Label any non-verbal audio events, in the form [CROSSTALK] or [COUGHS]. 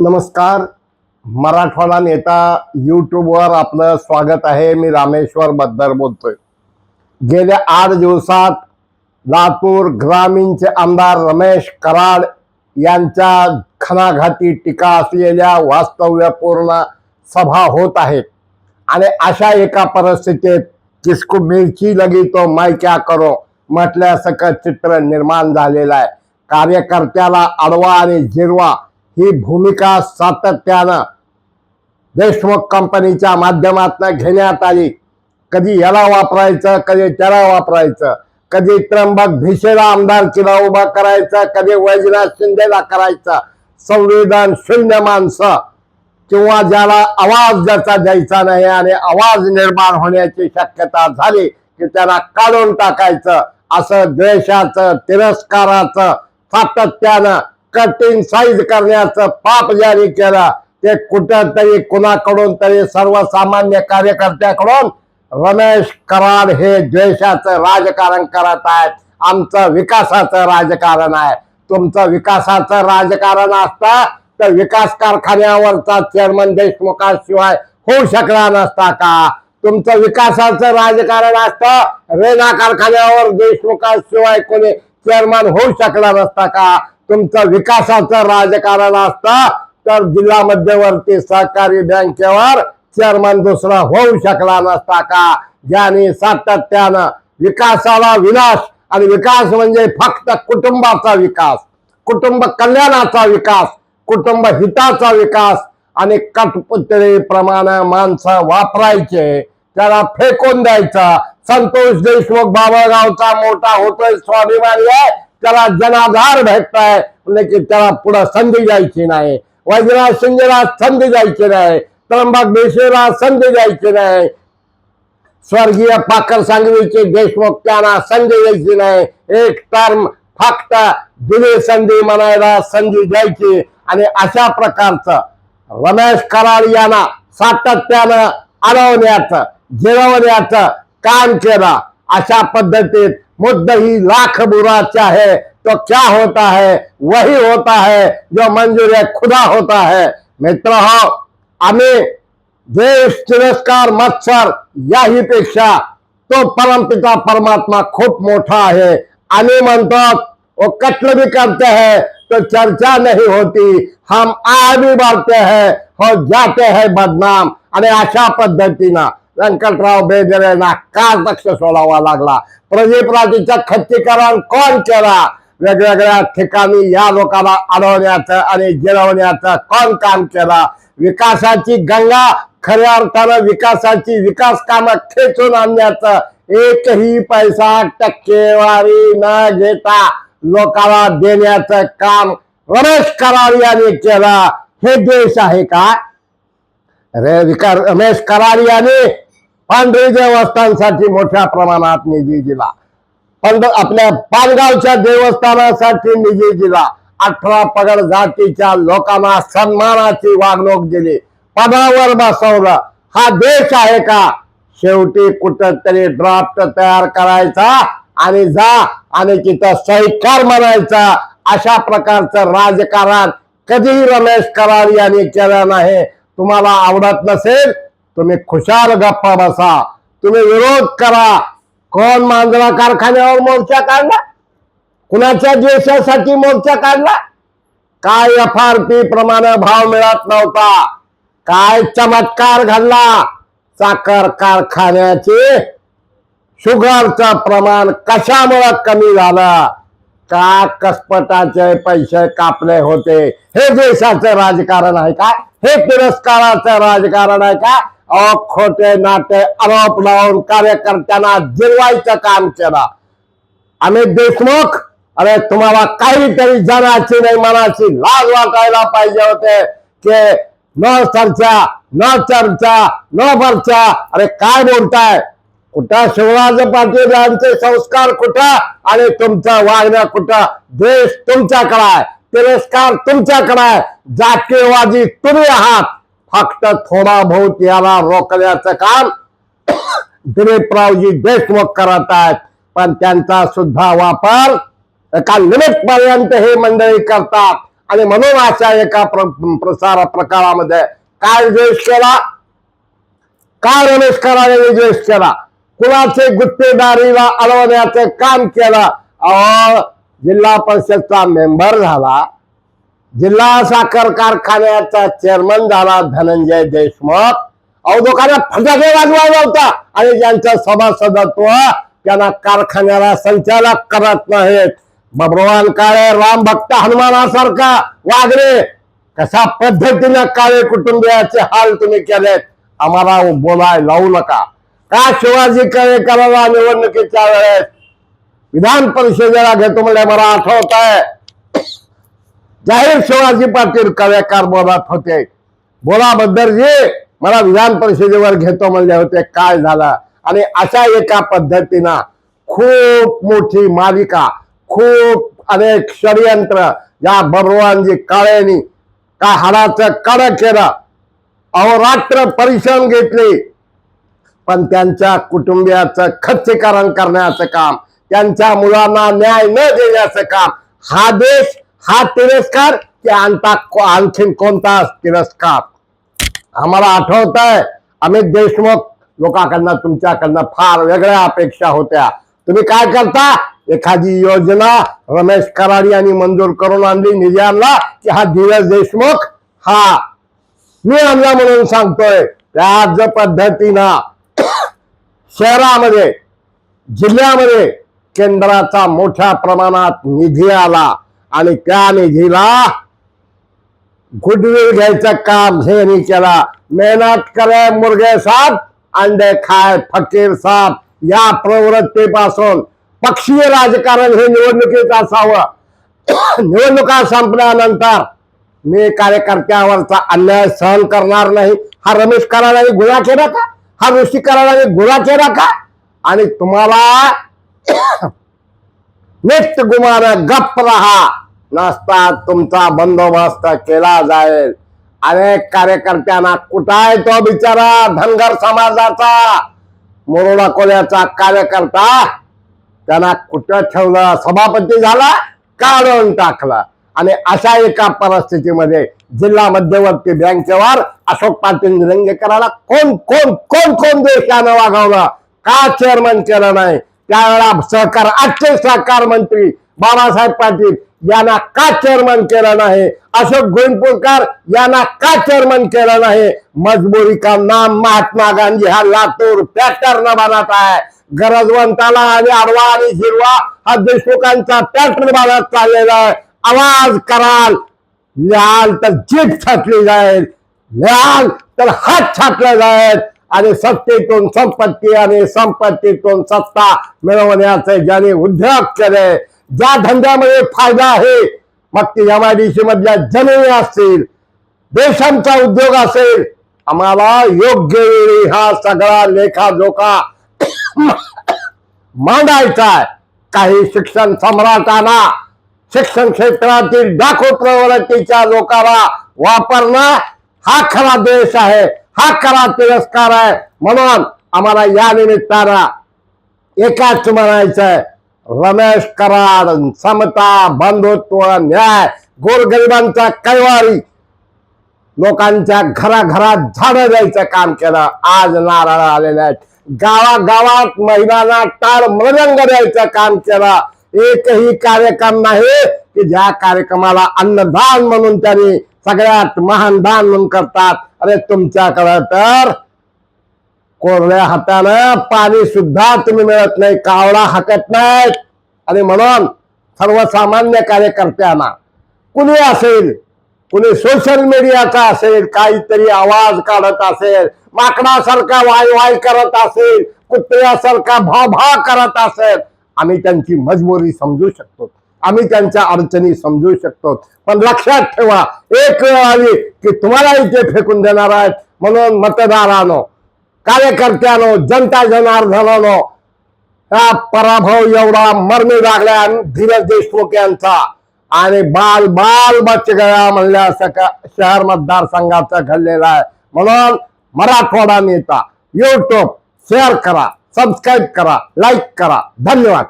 नमस्कार. मराठवाडा नेता यूट्यूबवर आपलं स्वागत आहे. मी रामेश्वर बद्दर बोलतोय. गेल्या आठ दिवसात लातूर ग्रामीणचे आमदार रमेश कराड यांच्या खनाघाती टीका असलेल्या वास्तव्यपूर्ण सभा होत आहेत. आणि अशा एका परिस्थितीत किसको मिरची लगी तो मै क्या करो म्हटल्यासारखं चित्र निर्माण झालेलं आहे. कार्यकर्त्याला अडवा आणि जिरवा ही भूमिका सातत्यानं देशमुख कंपनीच्या माध्यमातून घेण्यात आली. कधी याला वापरायचं कधी त्याला वापरायचं कधी त्र्यंबक भिसेला आमदारकीला उभा करायचा कधी वैजनाथ शिंदेला करायचा संविधान शून्य माणसं किंवा ज्याला आवाज ज्याचा द्यायचा नाही आणि आवाज निर्माण होण्याची शक्यता झाली की त्याला काढून टाकायचं. असं द्वेषाचं तिरस्काराचं सातत्यानं कटिंग साईज करण्याचं पाप जारी केलं ते कुठं तरी कुणाकडून तरी सर्वसामान्य कार्यकर्त्याकडून रमेश कराड हे द्वेषाचं राजकारण करत आहेत. आमचं विकासाचं राजकारण आहे. तुमचं विकासाचं राजकारण असतं तर विकास कारखान्यावरचा चेअरमन देशमुखाशिवाय होऊ शकला नसता का? तुमचं विकासाचं राजकारण असतं रेना कारखान्यावर देशमुखाशिवाय कोणी चेअरमन होऊ शकला नसता का? तुमचं विकासाचं राजकारण असतं तर जिल्हा मध्यवर्ती सहकारी बँकेवर चेअरमन दुसरा होऊ शकला नसता का? ज्याने सातत्यानं विकासाला विनाश आणि विकास म्हणजे फक्त कुटुंबाचा विकास कुटुंब कल्याणाचा विकास कुटुंब हिताचा विकास आणि कटपुतळीप्रमाणे माणसं वापरायचे त्याला फेकून द्यायचा. संतोष देशमुख बाबागावचा मोठा होतोय स्वाभिमानी आहे. त्याला जनाधार भेटताय. म्हणजे की त्याला पुढे संधी द्यायची नाही. वैजनाथ शिंदेला संधी द्यायची नाही. त्र्यंबक बेशेला संधी द्यायची नाही. स्वर्गीय पाकर सांगवीचे देशमुख त्यांना संधी द्यायची नाही. एक टर्म फक्त दिली संधी म्हणायला संधी द्यायची. आणि अशा प्रकारचं रमेश कराड यांना सातत्यानं अडवण्याचं जिरवण्याचं काम केलं. अशा पद्धतीत मुद्दई लाख बुरा चाहे तो क्या होता है? वही होता है जो मंजूर है खुदा होता है। मित्र हो आम्ही देश तिरस्कार मत्सर याही पेक्षा तो परमपिता परमात्मा खूप मोठा आहे आम्ही म्हणतो वो कत्ल भी करते हैं तो चर्चा नहीं होती। हम आ भी बढ़ते हैं हो जाते हैं बदनाम। आणि अशा पद्धतीनं व्यंकटराव बेदरेंना का लक्ष सोडावा लागला। प्रदीपराजेचं खच्चीकरण कोण केला? वेगवेगळ्या ठिकाणी या लोकांना अडवण्याचं आणि जिरवण्याचं कोण काम केलं? विकासाची गंगा खऱ्या अर्थानं विकासाची विकास कामं खेचून आणण्याचं एकही पैसा टक्केवारी न घेता लोकांना देण्याचं काम रमेश कराड यांनी केलं. हे देश आहे का? रे विकार रमेश कराड यांनी पांढरी देवस्थानसाठी मोठ्या प्रमाणात निधी दिला. पण आपल्या पानगावच्या देवस्थानासाठी निधी दिला. अठरा पगड जातीच्या लोकांना सन्मानाची वागणूक दिली. पदावर बसवलं. हा देश आहे का? शेवटी कुठंतरी ड्राफ्ट तयार करायचा आणि जा आणि तिथं सहिकार म्हणायचा. अशा प्रकारचं राजकारण कधीही रमेश करार यांनी केलं नाही. तुम्हाला आवडत नसेल तुम्ही खुशाल गप्पा बसा. तुम्ही विरोध करा. कोण मांजरा कारखान्यावर मोर्चा काढला? कुणाच्या द्वेषासाठी मोर्चा काढला? काय एफ आर पी प्रमाणे भाव मिळत नव्हता. काय चमत्कार घडला? साखर कारखान्याचे शुगरचं प्रमाण कशामुळं कमी झालं? का कसपटाचे पैसे कापले होते? हे देशाचं राजकारण आहे का? हे तिरस्काराचं राजकारण आहे का? खोटे नाटे आरोप लावून हो, कार्यकर्त्यांना जिरवायचं काम केलं. आम्ही देशमुख अरे तुम्हाला काहीतरी जनाची नाही मनाची लाज वाटायला पाहिजे होते की न चर्चा न चर्चा न भरचा अरे काय बोलताय? कुठं शिवराज पाटील यांचे संस्कार कुठं आणि तुमचं वागणं कुठं? देश तुमच्याकडे आहे तिरस्कार तुमच्याकडे आहे. जातीयवादी तुम्ही आहात. फक्त थोडा बहुत याला रोखण्याचं काम दिलीपरावजी देशमुख करत आहेत. पण त्यांचा सुद्धा वापर एका लिमिट पर्यंत हे मंडळी करतात. आणि म्हणून अशा एका प्र- प्रसार प्रकारामध्ये काय द्वेष केला? काय रमेश कराने द्वेष केला? कुणाचे गुत्तेदारीला अडवण्याचं काम केलं? जिल्हा परिषदचा मेंबर झाला. जिल्हा साखर कारखान्याचा चेअरमन झाला धनंजय देशमुख. अहो फटाके वाजवायला होता. आणि ज्यांचं सभासदत्व त्यांना कारखान्याला संचालक करत नाहीत. भगवान काळे राम भक्त हनुमानासारखा वागणे. कशा पद्धतीनं काळे कुटुंबियाचे हाल तुम्ही केलेत? आम्हाला बोलाय लावू नका. का शिवाजी काळे करायला निवडणुकीच्या वेळेस विधान परिषदेला घेतो म्हणजे मला आठवत आहे जाहीर शिवाजी पाटील कवेकार बोलत होते. बोला बद्दरजी मला विधान परिषदेवर घेतो म्हणले होते काय झालं? आणि अशा एका पद्धतीनं खूप मोठी मालिका खूप अनेक षडयंत्र या भगवानजी काळेनी का हाडाचं कड केलं. अहोरात्र परिश्रम घेतले. पण त्यांच्या कुटुंबियाचं खच्चीकरण करण्याचं काम त्यांच्या मुलांना न्याय न देण्याचं काम हा देश हा तिरस्कार की आणता को- आणखीन कोणता तिरस्कार? आम्हाला आठवत आहे अमित देशमुख लोकांकडनं तुमच्याकडनं फार वेगळ्या अपेक्षा होत्या. तुम्ही काय करता? एखादी योजना रमेश कराड यांनी मंजूर करून आणली निधी आणला की हा धीरज देशमुख? हा. मी आणला म्हणून सांगतोय त्याच पद्धतीनं [COUGHS] शहरामध्ये जिल्ह्यामध्ये केंद्राचा मोठ्या प्रमाणात निधी आला. आणि त्या निधीला गुडविल घ्यायचं काम हे केला. मेहनत करे मुर्गे साप अंडे खाय फकीर साप. या प्रवृत्तीपासून पक्षीय राजकारण हे निवडणुकीत असावं. निवडणुका संपल्यानंतर मी कार्यकर्त्यावरचा अन्याय सहन करणार नाही. हा रमेश कराडाने गुन्हा केला का? हा ऋषी कराडाने गुन्हा केला का? आणि तुम्हाला [COUGHS] नित्य गुमान गप्प रहा. नसता तुमचा बंदोबस्त केला जाईल. अनेक कार्यकर्त्यांना कुठं आहे तो बिचारा धनगर समाजाचा? मोरोडा कोल्याचा कार्यकर्ता त्यांना कुठं ठेवलं? सभापती झाला काढून टाकला. आणि अशा एका परिस्थितीमध्ये जिल्हा मध्यवर्ती बँकेवर अशोक पाटील निलंगेकराला कोण कोण कोण कोण देशानं वागवलं? का चेअरमन केलं नाही? त्यावेळेला सहकार आजचे सहकार मंत्री बाबासाहेब पाटील यांना का चेअरमन केलं नाही? अशोक गोविंदपूरकर यांना का चेअरमन केलं नाही? मजबुरी का नाम महात्मा गांधी हा लातूर पॅटर्न बनत आहे. गरजवंताला आणि आडवा आणि हिरवा हा देशमुखांचा पॅटर्न बनत चाललेला आहे. आवाज कराल. लिहाल तर जीभ छाटली जाईल. लिहाल तर हात छाटले जाईल. आणि सत्तेतून संपत्ती आणि संपत्तीतून सत्ता मिळवण्याचे ज्याने उद्योग केले ज्या धंद्यामध्ये फायदा आहे मग ती सी मधल्या जमिनी असतील देशांचा उद्योग असेल आम्हाला योग्य वेळी हा सगळा लेखाजोखा [COUGHS] मांडायचा आहे. काही शिक्षण सम्राटांना शिक्षण क्षेत्रातील डाखो प्रवृत्तीच्या लोकांना वापरणं हा खरा देश आहे हा खरा तिरस्कार आहे. म्हणून आम्हाला या निमित्तानं एकाच म्हणायचं आहे रमेश कराड समता बंधुत्व न्याय गोरगरिबांचा कैवारी. लोकांच्या घराघरात झाडं द्यायचं काम केलं. आज नारळ आलेले आहेत. गावागावात महिलांना टाळ मृदंग द्यायचं काम केलं. एकही कार्यक्रम नाही की ज्या कार्यक्रमाला अन्नदान म्हणून त्यांनी सगळ्यात महान दान म्हणून करतात. अरे तुमच्याकडं तर कोरड्या हातानं पाणी सुद्धा तुम्ही मिळत नाही कावळा हाकत नाहीत. आणि म्हणून सर्वसामान्य कार्यकर्त्यांना कुणी असेल कुणी सोशल मीडियाचा असेल काहीतरी आवाज काढत असेल माकडासारखा वाय वाय करत असेल कुत्र्यासारखा भा भा करत असेल आम्ही त्यांची मजबुरी समजू शकतो. आम्ही त्यांच्या अडचणी समजू शकतो. पण लक्षात ठेवा एक वेळ आली की तुम्हाला इथे फेकून देणार आहेत. म्हणून मतदारानो कार्यकर्त्यानो जनता जनार्दनानो हा पराभव एवढा मर्मी लागला धीरज देशमुख यांचा. आणि बाल बाल बच गया म्हणल्या सका शहर मतदारसंघाचा घडलेला आहे. म्हणून मराठवाडा नेता युट्यूब शेअर करा सबस्क्राईब करा लाईक करा. धन्यवाद.